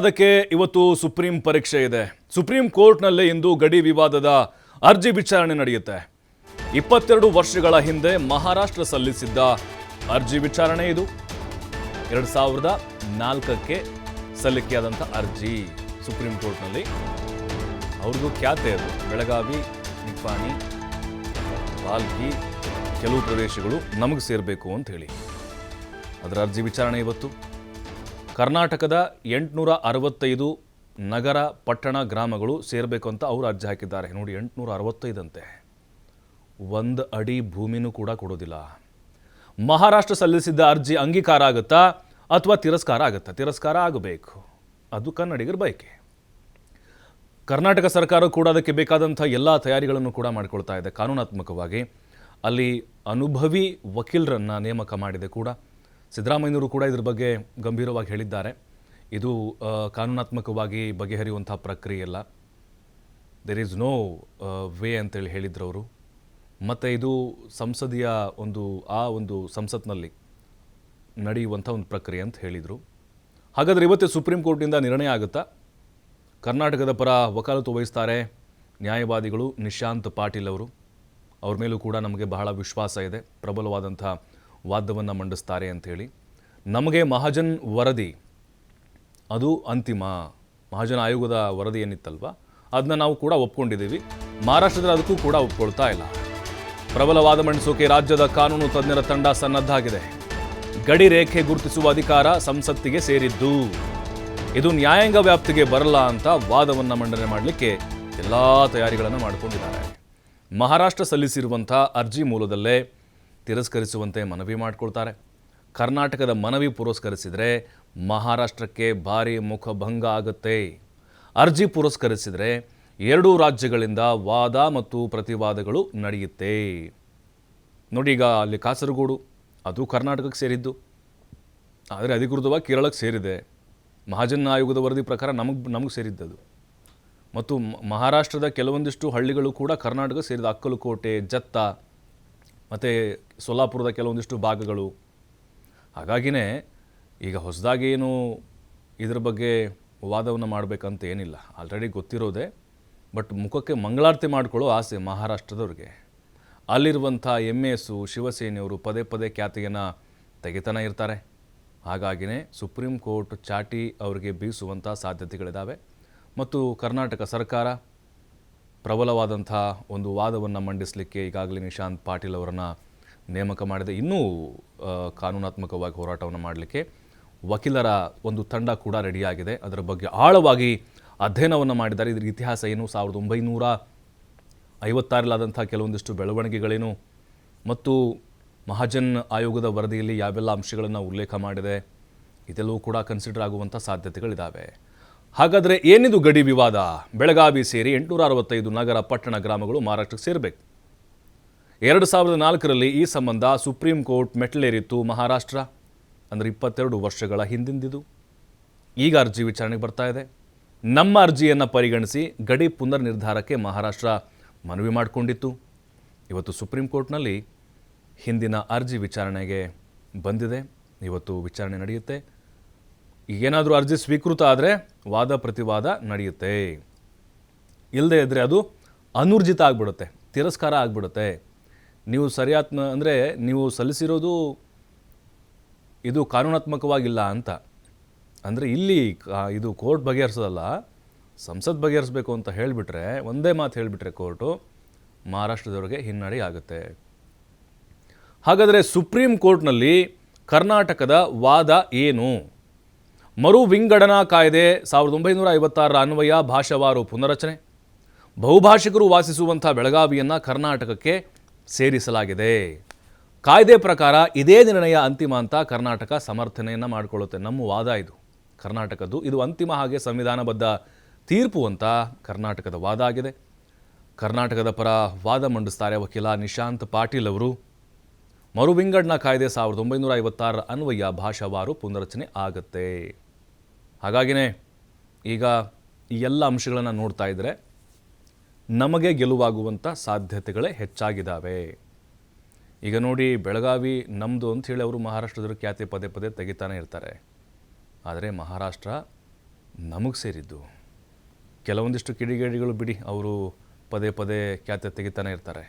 ಅದಕ್ಕೆ ಇವತ್ತು ಸುಪ್ರೀಂ ಪರೀಕ್ಷೆ ಇದೆ. ಸುಪ್ರೀಂ ಕೋರ್ಟ್ನಲ್ಲೇ ಇಂದು ಗಡಿ ವಿವಾದದ ಅರ್ಜಿ ವಿಚಾರಣೆ ನಡೆಯುತ್ತೆ. ಇಪ್ಪತ್ತೆರಡು ವರ್ಷಗಳ ಹಿಂದೆ ಮಹಾರಾಷ್ಟ್ರ ಸಲ್ಲಿಸಿದ್ದ ಅರ್ಜಿ ವಿಚಾರಣೆ ಇದು. ಎರಡು ಸಾವಿರದ ನಾಲ್ಕಕ್ಕೆ ಸಲ್ಲಿಕೆಯಾದಂಥ ಅರ್ಜಿ ಸುಪ್ರೀಂ ಕೋರ್ಟ್ನಲ್ಲಿ. ಅವ್ರದ್ದು ಖ್ಯಾತೆ ಅದು. ಬೆಳಗಾವಿ, ನಿಪ್ಪಾಣಿ, ಬಾಲ್ಕಿ ಕೆಲವು ಪ್ರದೇಶಗಳು ನಮಗೆ ಸೇರಬೇಕು ಅಂತ ಹೇಳಿ. ಅದರ ಅರ್ಜಿ ವಿಚಾರಣೆ ಇವತ್ತು. ಕರ್ನಾಟಕದ ಎಂಟುನೂರ ಅರವತ್ತೈದು ನಗರ ಪಟ್ಟಣ ಗ್ರಾಮಗಳು ಸೇರಬೇಕು ಅಂತ ಅವರು ಅರ್ಜಿ ಹಾಕಿದ್ದಾರೆ. ನೋಡಿ, ಎಂಟುನೂರ ಅರವತ್ತೈದಂತೆ. ಒಂದು ಅಡಿ ಭೂಮಿನೂ ಕೂಡ ಕೊಡೋದಿಲ್ಲ. ಮಹಾರಾಷ್ಟ್ರ ಸಲ್ಲಿಸಿದ್ದ ಅರ್ಜಿ ಅಂಗೀಕಾರ ಆಗುತ್ತಾ? ಅಥವಾ ತಿರಸ್ಕಾರ ಆಗುತ್ತಾ? ತಿರಸ್ಕಾರ ಆಗಬೇಕು. ಅದು ಕನ್ನಡಿಗರ ಬಯಕೆ. ಕರ್ನಾಟಕ ಸರ್ಕಾರ ಕೂಡ ಅದಕ್ಕೆ ಬೇಕಾದಂಥ ಎಲ್ಲ ತಯಾರಿಗಳನ್ನು ಕೂಡ ಮಾಡಿಕೊಳ್ತಾ ಇದೆ ಕಾನೂನಾತ್ಮಕವಾಗಿ. ಅಲ್ಲಿ ಅನುಭವಿ ವಕೀಲರನ್ನು ನೇಮಕ ಮಾಡಿದೆ ಕೂಡ. ಸಿದ್ದರಾಮಯ್ಯನವರು ಕೂಡ ಇದ್ರ ಬಗ್ಗೆ ಗಂಭೀರವಾಗಿ ಹೇಳಿದ್ದಾರೆ. ಇದು ಕಾನೂನಾತ್ಮಕವಾಗಿ ಬಗೆಹರಿಯುವಂಥ ಪ್ರಕ್ರಿಯೆ ಅಲ್ಲ. ದೇರ್ ಈಸ್ ನೋ ವೇ ಅಂತೇಳಿ ಹೇಳಿದ್ರು ಅವರು. ಮತ್ತು ಇದು ಸಂಸದೀಯ ಒಂದು, ಆ ಒಂದು ಸಂಸತ್ನಲ್ಲಿ ನಡೆಯುವಂಥ ಒಂದು ಪ್ರಕ್ರಿಯೆ ಅಂತ ಹೇಳಿದರು. ಹಾಗಾದರೆ ಇವತ್ತೇ ಸುಪ್ರೀಂ ಕೋರ್ಟಿಂದ ನಿರ್ಣಯ ಆಗುತ್ತಾ? ಕರ್ನಾಟಕದ ಪರ ವಕಾಲತ್ತು ವಹಿಸ್ತಾರೆ ನ್ಯಾಯವಾದಿಗಳು ನಿಶಾಂತ್ ಪಾಟೀಲ್ ಅವರು. ಅವ್ರ ಮೇಲೂ ಕೂಡ ನಮಗೆ ಬಹಳ ವಿಶ್ವಾಸ ಇದೆ. ಪ್ರಬಲವಾದಂಥ ವಾದವನ್ನು ಮಂಡಿಸ್ತಾರೆ ಅಂಥೇಳಿ ನಮಗೆ ಮಹಾಜನ್ ವರದಿ, ಅದು ಅಂತಿಮ. ಮಹಾಜನ ಆಯೋಗದ ವರದಿ ಏನಿತ್ತಲ್ವ? ಅದನ್ನ ನಾವು ಕೂಡ ಒಪ್ಕೊಂಡಿದ್ದೀವಿ. ಮಹಾರಾಷ್ಟ್ರದಲ್ಲಿ ಅದಕ್ಕೂ ಕೂಡ ಒಪ್ಕೊಳ್ತಾ ಇಲ್ಲ. ಪ್ರಬಲ ವಾದ ಮಂಡಿಸೋಕೆ ರಾಜ್ಯದ ಕಾನೂನು ತಜ್ಞರ ತಂಡ ಸನ್ನದ್ಧಾಗಿದೆ. ಗಡಿ ರೇಖೆ ಗುರುತಿಸುವ ಅಧಿಕಾರ ಸಂಸತ್ತಿಗೆ ಸೇರಿದ್ದು. ಇದು ನ್ಯಾಯಾಂಗ ವ್ಯಾಪ್ತಿಗೆ ಬರಲ್ಲ ಅಂತ ವಾದವನ್ನು ಮಂಡನೆ ಮಾಡಲಿಕ್ಕೆ ಎಲ್ಲ ತಯಾರಿಗಳನ್ನು ಮಾಡಿಕೊಂಡಿದ್ದಾರೆ. ಮಹಾರಾಷ್ಟ್ರ ಸಲ್ಲಿಸಿರುವಂಥ ಅರ್ಜಿ ಮೂಲದಲ್ಲೇ ತಿರಸ್ಕರಿಸುವಂತೆ ಮನವಿ ಮಾಡಿಕೊಳ್ತಾರೆ. ಕರ್ನಾಟಕದ ಮನವಿ ಪುರಸ್ಕರಿಸಿದರೆ ಮಹಾರಾಷ್ಟ್ರಕ್ಕೆ ಭಾರಿ ಮುಖಭಂಗ ಆಗುತ್ತೆ. ಅರ್ಜಿ ಪುರಸ್ಕರಿಸಿದರೆ ಎರಡೂ ರಾಜ್ಯಗಳಿಂದ ವಾದ ಮತ್ತು ಪ್ರತಿವಾದಗಳು ನಡೆಯುತ್ತೆ. ನೋಡಿ ಈಗ ಅಲ್ಲಿ ಕಾಸರಗೋಡು, ಅದು ಕರ್ನಾಟಕಕ್ಕೆ ಸೇರಿದ್ದು. ಆದರೆ ಅಧಿಕೃತವಾಗಿ ಕೇರಳಕ್ಕೆ ಸೇರಿದೆ. ಮಹಾಜನ ಆಯೋಗದ ವರದಿ ಪ್ರಕಾರ ನಮಗೆ ನಮಗೆ ಸೇರಿದ್ದದು. ಮತ್ತು ಮಹಾರಾಷ್ಟ್ರದ ಕೆಲವೊಂದಿಷ್ಟು ಹಳ್ಳಿಗಳು ಕೂಡ ಕರ್ನಾಟಕ ಸೇರಿದ. ಅಕ್ಕಲುಕೋಟೆ, ಜತ್ತ ಮತ್ತು ಸೊಲ್ಲಾಪುರದ ಕೆಲವೊಂದಿಷ್ಟು ಭಾಗಗಳು. ಹಾಗಾಗಿನೇ ಈಗ ಹೊಸದಾಗಿ ಏನು ಇದ್ರ ಬಗ್ಗೆ ವಾದವನ್ನು ಮಾಡಬೇಕಂತ ಏನಿಲ್ಲ. ಆಲ್ರೆಡಿ ಗೊತ್ತಿರೋದೆ. ಬಟ್ ಮುಖಕ್ಕೆ ಮಂಗಳಾರತಿ ಮಾಡಿಕೊಳ್ಳೋ ಆಸೆ ಮಹಾರಾಷ್ಟ್ರದವ್ರಿಗೆ. ಅಲ್ಲಿರುವಂಥ ಎಂ ಎಸ್ಸು, ಶಿವಸೇನೆಯವರು ಪದೇ ಪದೇ ಖ್ಯಾತಿಯನ್ನು ತೆಗಿತಾನೆ ಇರ್ತಾರೆ. ಹಾಗಾಗಿನೇ ಸುಪ್ರೀಂ ಕೋರ್ಟ್ ಚಾಟಿ ಅವರಿಗೆ ಬೀಸುವಂಥ ಸಾಧ್ಯತೆಗಳಿದ್ದಾವೆ ಮತ್ತು ಕರ್ನಾಟಕ ಸರ್ಕಾರ ಪ್ರಬಲವಾದಂಥ ಒಂದು ವಾದವನ್ನು ಮಂಡಿಸಲಿಕ್ಕೆ ಈಗಾಗಲೇ ನಿಶಾಂತ್ ಪಾಟೀಲ್ ಅವರನ್ನು ನೇಮಕ ಮಾಡಿದೆ. ಇನ್ನೂ ಕಾನೂನಾತ್ಮಕವಾಗಿ ಹೋರಾಟವನ್ನು ಮಾಡಲಿಕ್ಕೆ ವಕೀಲರ ಒಂದು ತಂಡ ಕೂಡ ರೆಡಿಯಾಗಿದೆ. ಅದರ ಬಗ್ಗೆ ಆಳವಾಗಿ ಅಧ್ಯಯನವನ್ನು ಮಾಡಿದ್ದಾರೆ. ಇದರ ಇತಿಹಾಸ ಏನು? ಸಾವಿರದ ಒಂಬೈನೂರ ಐವತ್ತಾರಲಾದಂಥ ಕೆಲವೊಂದಿಷ್ಟು ಬೆಳವಣಿಗೆಗಳೇನು? ಮತ್ತು ಮಹಾಜನ್ ಆಯೋಗದ ವರದಿಯಲ್ಲಿ ಯಾವೆಲ್ಲ ಅಂಶಗಳನ್ನು ಉಲ್ಲೇಖ ಮಾಡಿದೆ? ಇದೆಲ್ಲವೂ ಕೂಡ ಕನ್ಸಿಡರ್ ಆಗುವಂಥ ಸಾಧ್ಯತೆಗಳಿದ್ದಾವೆ ಹಾಗಾದರೆ ಏನಿದು ಗಡಿ ವಿವಾದ? ಬೆಳಗಾವಿ ಸೇರಿ ಎಂಟುನೂರ ಅರವತ್ತೈದು ನಗರ ಪಟ್ಟಣ ಗ್ರಾಮಗಳು ಮಹಾರಾಷ್ಟ್ರಕ್ಕೆ ಸೇರಬೇಕು. ಎರಡು ಸಾವಿರದ ನಾಲ್ಕರಲ್ಲಿ ಈ ಸಂಬಂಧ ಸುಪ್ರೀಂ ಕೋರ್ಟ್ ಮೆಟ್ಲೇರಿತ್ತು ಮಹಾರಾಷ್ಟ್ರ. ಅಂದರೆ ಇಪ್ಪತ್ತೆರಡು ವರ್ಷಗಳ ಹಿಂದಿಂದಿದು. ಈಗ ಅರ್ಜಿ ವಿಚಾರಣೆಗೆ ಬರ್ತಾ ಇದೆ. ನಮ್ಮ ಅರ್ಜಿಯನ್ನು ಪರಿಗಣಿಸಿ ಗಡಿ ಪುನರ್ ನಿರ್ಧಾರಕ್ಕೆ ಮಹಾರಾಷ್ಟ್ರ ಮನವಿ ಮಾಡಿಕೊಂಡಿತ್ತು. ಇವತ್ತು ಸುಪ್ರೀಂ ಕೋರ್ಟ್ನಲ್ಲಿ ಹಿಂದಿನ ಅರ್ಜಿ ವಿಚಾರಣೆಗೆ ಬಂದಿದೆ. ಇವತ್ತು ವಿಚಾರಣೆ ನಡೆಯುತ್ತೆ. ಏನಾದರೂ ಅರ್ಜಿ ಸ್ವೀಕೃತ ಆದರೆ ವಾದ ಪ್ರತಿವಾದ ನಡೆಯುತ್ತೆ. ಇಲ್ಲದೇ ಇದ್ದರೆ ಅದು ಅನೂರ್ಜಿತ ಆಗಿಬಿಡುತ್ತೆ, ತಿರಸ್ಕಾರ ಆಗಿಬಿಡುತ್ತೆ. ನೀವು ಸರಿಯಾತ್ಮ ಅಂದರೆ ನೀವು ಸಲ್ಲಿಸಿರೋದು ಇದು ಕಾನೂನಾತ್ಮಕವಾಗಿಲ್ಲ ಅಂತ. ಅಂದರೆ ಇಲ್ಲಿ ಇದು ಕೋರ್ಟ್ ಬಗೆಹರಿಸೋದಲ್ಲ, ಸಂಸತ್ ಬಗೆಹರಿಸಬೇಕು ಅಂತ ಹೇಳಿಬಿಟ್ರೆ, ಒಂದೇ ಮಾತು ಹೇಳಿಬಿಟ್ರೆ ಕೋರ್ಟು ಮಹಾರಾಷ್ಟ್ರದವ್ರಿಗೆ ಹಿನ್ನಡೆ ಆಗುತ್ತೆ. ಹಾಗಾದರೆ ಸುಪ್ರೀಂ ಕೋರ್ಟ್ನಲ್ಲಿ ಕರ್ನಾಟಕದ ವಾದ ಏನು? ಮರು ವಿಂಗಡನಾ ಕಾಯ್ದೆ ಸಾವಿರದ ಒಂಬೈನೂರ ಐವತ್ತಾರರ ಅನ್ವಯ ಭಾಷಾವಾರು ಪುನರಚನೆ. ಬಹುಭಾಷಿಕರು ವಾಸಿಸುವಂಥ ಬೆಳಗಾವಿಯನ್ನು ಕರ್ನಾಟಕಕ್ಕೆ ಸೇರಿಸಲಾಗಿದೆ. ಕಾಯ್ದೆ ಪ್ರಕಾರ ಇದೇ ನಿರ್ಣಯ ಅಂತಿಮ ಅಂತ ಕರ್ನಾಟಕ ಸಮರ್ಥನೆಯನ್ನು ಮಾಡಿಕೊಳ್ಳುತ್ತೆ. ನಮ್ಮ ವಾದ ಇದು. ಕರ್ನಾಟಕದ್ದು ಇದು ಅಂತಿಮ ಹಾಗೆ ಸಂವಿಧಾನಬದ್ಧ ತೀರ್ಪು ಅಂತ ಕರ್ನಾಟಕದ ವಾದ ಆಗಿದೆ. ಕರ್ನಾಟಕದ ಪರ ವಾದ ಮಂಡಿಸ್ತಾರೆ ವಕೀಲ ನಿಶಾಂತ್ ಪಾಟೀಲ್ ಅವರು. ಮರು ವಿಂಗಡಣಾ ಕಾಯ್ದೆ ಸಾವಿರದ ಒಂಬೈನೂರ ಐವತ್ತಾರರ ಅನ್ವಯ ಭಾಷಾವಾರು ಪುನರಚನೆ ಆಗುತ್ತೆ. ಹಾಗಾಗಿನೇ ಈಗ ಈ ಎಲ್ಲ ಅಂಶಗಳನ್ನು ನೋಡ್ತಾ ಇದ್ದರೆ ನಮಗೆ ಗೆಲುವಾಗುವಂಥ ಸಾಧ್ಯತೆಗಳೇ ಹೆಚ್ಚಾಗಿದ್ದಾವೆ ಈಗ ನೋಡಿ ಬೆಳಗಾವಿ ನಮ್ಮದು ಅಂಥೇಳಿ ಅವರು ಮಹಾರಾಷ್ಟ್ರದವರು ಖ್ಯಾತಿ ಪದೇ ಪದೇ ತೆಗಿತಾನೆ ಇರ್ತಾರೆ. ಆದರೆ ಮಹಾರಾಷ್ಟ್ರ ನಮಗೆ ಸೇರಿದ್ದು. ಕೆಲವೊಂದಿಷ್ಟು ಕಿಡಿಗೇಡಿಗಳು ಬಿಡಿ ಅವರು ಪದೇ ಪದೇ ಖ್ಯಾತಿ ತೆಗಿತಾನೆ ಇರ್ತಾರೆ.